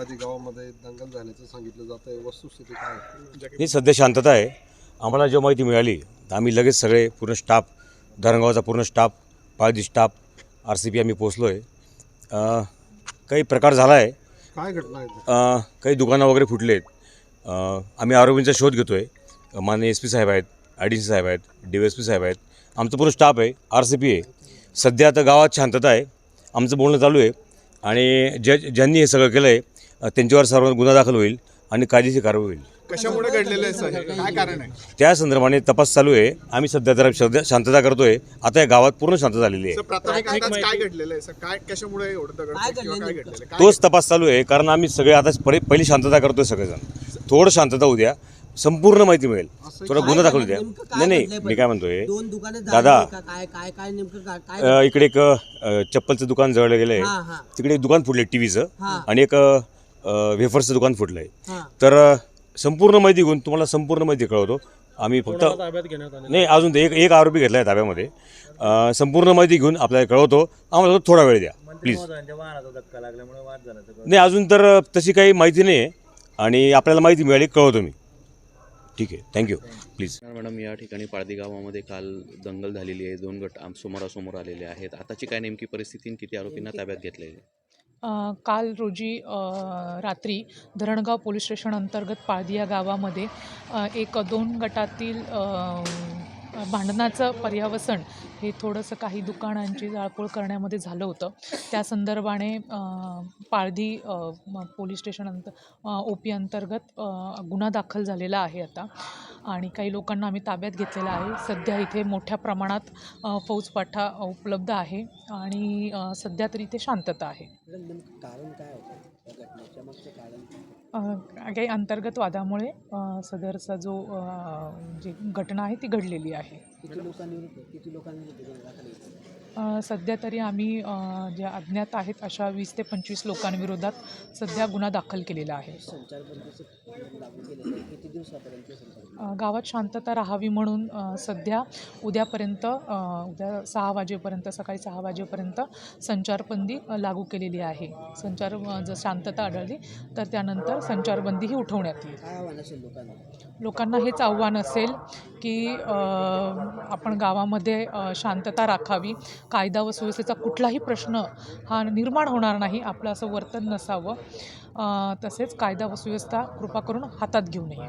पाळदी गावामध्ये दंगल झाल्याचं सांगितलं जात आहे. वस्तुस्थिती काय आहे? ही सध्या शांतता आहे. आम्हाला जेव्हा माहिती मिळाली तर आम्ही लगेच सगळे पूर्ण स्टाफ धरणगावचा पूर्ण staff Paldhi staff R C P आम्ही पोचलो आहे काही प्रकार झाला आहे काय घटना आहे? अ, काही दुकानं वगैरे फुटले आहेत आम्ही आरोपींचा शोध घेतो आहे माननीय एस पी साहेब आहेत आय डी सी साहेब आहेत डी एस पी साहेब आहेत. आमचं पूर्ण स्टाफ आहे आर सी पी आहे. सध्या आता गावात शांतता आहे. आमचं बोलणं चालू आहे. आणि ज्या ज्यांनी हे सगळं केलं आहे त्यांच्यावर सर्व गुन्हा दाखल होईल आणि कायदेशीर कारवाई होईल. कशामुळे घडलेलं आहे सर? हे? काय कारण आहे? त्या संदर्भाने तपास चालू आहे. आम्ही सध्या जरा सध्या शांतता करतोय. आता या गावात पूर्ण शांत झालेली सर आहे प्राथमिक अंदाज काय घडलेलं आहे सर? काय कशामुळे एवढं दगड किंवा काय घडलेलं आहे? काय तोच तपास चालू आहे कारण आम्ही सगळे आता परि- पहिली शांतता करतोय सगळेजण. थोडं शांतता उद्या संपूर्ण माहिती मिळेल. थोडा गुन्हा दाखल द्या. नाही नाही मी काय म्हणतोय दोन दुकाने दादा. झाली का? काय काय काय नेमकं काय काय अ, इकडे एक अ, चप्पलचं दुकान जळलं गेलं आहे. हा हा. तिकडे एक दुकान फुटलं टीव्हीचं. आणि एक अ, वेफर्सचं दुकान फुटलं आहे हा. तर संपूर्ण माहिती घेऊन तुम्हाला संपूर्ण माहिती कळवतो. आम्ही फक्त नाही अजून एक एक आरोपी घेतला आहे ताब्यामध्ये संपूर्ण माहिती घेऊन आपल्याला कळवतो. आम्हाला थोडा वेळ द्या प्लीज नाही अजून तर तशी काही माहिती नाही आहे आणि आपल्याला माहिती मिळाली कळवतो मी. ठीक आहे. थँक्यू प्लीज मॅडम या ठिकाणी पाळदी गावामध्ये काल दंगल झालेली आहे. दोन गट आम समोरासमोर आलेले आहेत. आताची काय नेमकी परिस्थिती आणि किती आरोपींना ताब्यात घेतलेले काल रोजी रात्री धरणगाव पोलीस स्टेशन अंतर्गत पाळदी या गावामध्ये एक दोन गटातील भांडणाचं पर्यावसन हे थोडंसं काही दुकानांची जाळपोळ करण्यामध्ये झालं होतं. त्या संदर्भाने पाळधी पोलीस स्टेशन अंत ओ पी अंतर्गत गुन्हा दाखल झालेला आहे आता. आणि काही लोकांना आम्ही ताब्यात घेतलेलं आहे. सध्या इथे मोठ्या प्रमाणात फौजपाठा उपलब्ध आहे आणि सध्या तरी इथे शांतता आहे. कारण काय काही अंतर्गत वादामुळे सदरचा जो जी घटना आहे ती घडलेली आहे. किती लोकांनी किती लोकांनी सध्या तरी आम्ही जे अज्ञात आहेत अशा वीस ते पंचवीस लोकांविरोधात सध्या गुन्हा दाखल केलेला आहे. गावात शांतता राहावी म्हणून सध्या उद्यापर्यंत उद्या सहा वाजेपर्यंत सकाळी सहा वाजेपर्यंत संचारबंदी लागू केलेली आहे. संचार जर शांतता आढळली तर त्यानंतर संचारबंदीही उठवण्यात येईल. लोकांना हेच आव्हान असेल की आपण गावामध्ये शांतता राखावी कायदा व सुव्यवस्थेचा कुठलाही प्रश्न हा निर्माण होणार नाही आपलं असं वर्तन नसावं. तसेच कायदा व सुव्यवस्था कृपा करून हातात घेऊ नये.